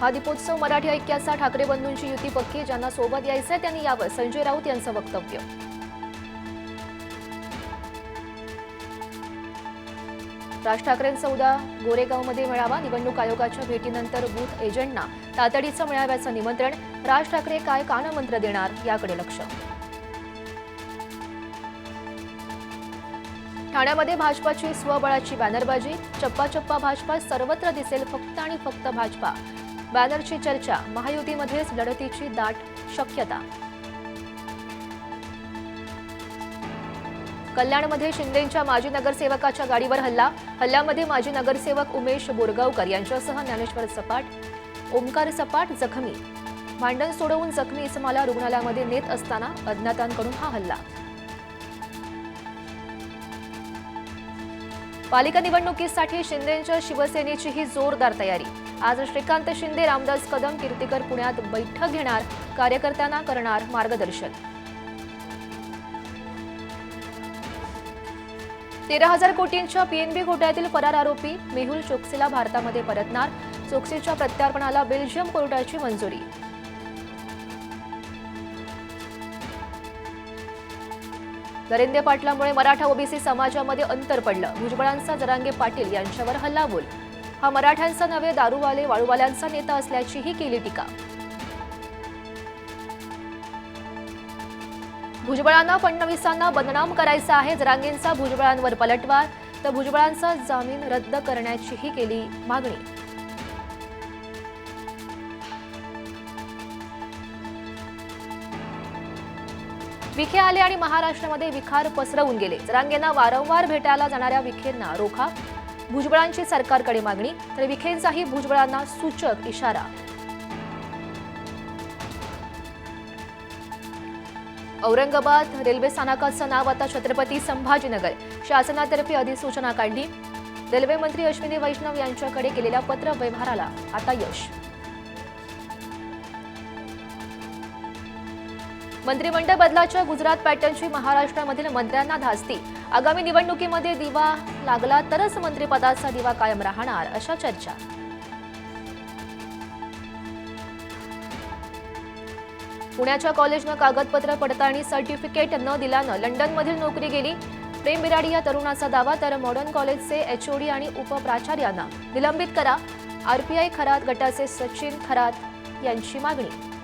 हा दीपोत्सव मराठी ऐक्याचा ठाकरे बंधूंची युती पक्की ज्यांना सोबत यायचंय त्यांनी यावं संजय राऊत यांचं वक्तव्य. राज ठाकरेंचा उद्या गोरेगावमध्ये मेळावा निवडणूक आयोगाच्या भेटीनंतर बूथ एजंटना तातडीचं मेळाव्याचं निमंत्रण. राज ठाकरे काय कानमंत्र देणार याकडे लक्ष. ठाण्यामध्ये भाजपाची स्वबळाची बॅनरबाजी चप्पा चप्पा भाजपा सर्वत्र दिसेल फक्त आणि फक्त भाजपा. बॅनरची चर्चा महायुतीमध्येच लढतीची दाट शक्यता. कल्याणमध्ये शिंदेंच्या माजी नगरसेवकाच्या गाडीवर हल्ला हल्ल्यामध्ये माजी नगरसेवक उमेश बोरगावकर यांच्यासह ज्ञानेश्वर सपाट ओमकार सपाट जखमी. भांडण सोडवून जखमी इसमाला रुग्णालयामध्ये नेत असताना अज्ञातांकडून हा हल्ला. पालिका निवडणुकीसाठी शिंदेंच्या शिवसेनेची ही जोरदार तयारी. आज श्रीकांत शिंदे रामदास कदम कीर्तिकर पुण्यात बैठक घेणार कार्यकर्त्यांना करणार मार्गदर्शन. तेरा हजार कोटींच्या पीएनबी घोटाळ्यातील फरार आरोपी मेहुल चोक्सीला भारतामध्ये परतणार चोक्सीच्या प्रत्यार्पणाला बेल्जियम कोर्टाची मंजुरी. नरेंद्र पाटलामुळे मराठा ओबीसी समाजामध्ये अंतर पडलं. भुजबळांचा जरांगे पाटील यांच्यावर हल्लाबोल. हा मराठ्यांचा नव्हे दारूवाले वाळूवाल्यांचा नेता असल्याचीही केली टीका. भुजबळांना फडणवीसांना बदनाम करायचा आहे जरांगेंचा भुजबळांवर पलटवार तर भुजबळांचा जामीन रद्द करण्याचीही केली मागणी. विखे आले आणि महाराष्ट्रामध्ये विखार पसरवून गेले. जरांगेंना वारंवार भेटायला जाणाऱ्या विखेंना रोखा भुजबळांची सरकारकडे मागणी तर विखेंचाही भुजबळांना सूचक इशारा. औरंगाबाद रेल्वे स्थानकाचं नाव आता छत्रपती संभाजीनगर. शासनातर्फे अधिसूचना काढली. रेल्वेमंत्री अश्विनी वैष्णव यांच्याकडे केलेल्या पत्रव्यवहाराला आता यश. मंत्रिमंडळ बदलाच्या गुजरात पॅटर्नची महाराष्ट्रामधील मंत्र्यांना धास्ती. आगामी निवडणुकीमध्ये दिवा लागला तरच मंत्रिपदाचा दिवा कायम राहणार अशा चर्चा. पुण्याच्या कॉलेजनं कागदपत्र पडताळणी सर्टिफिकेट न दिल्यानं लंडनमधील नोकरी गेली. प्रेम बिराडी या तरुणाचा दावा तर मॉडर्न कॉलेजचे एचओडी आणि उपप्राचार्यांना. निलंबित करा. आरपीआय खरात गटाचे सचिन खरात यांची मागणी.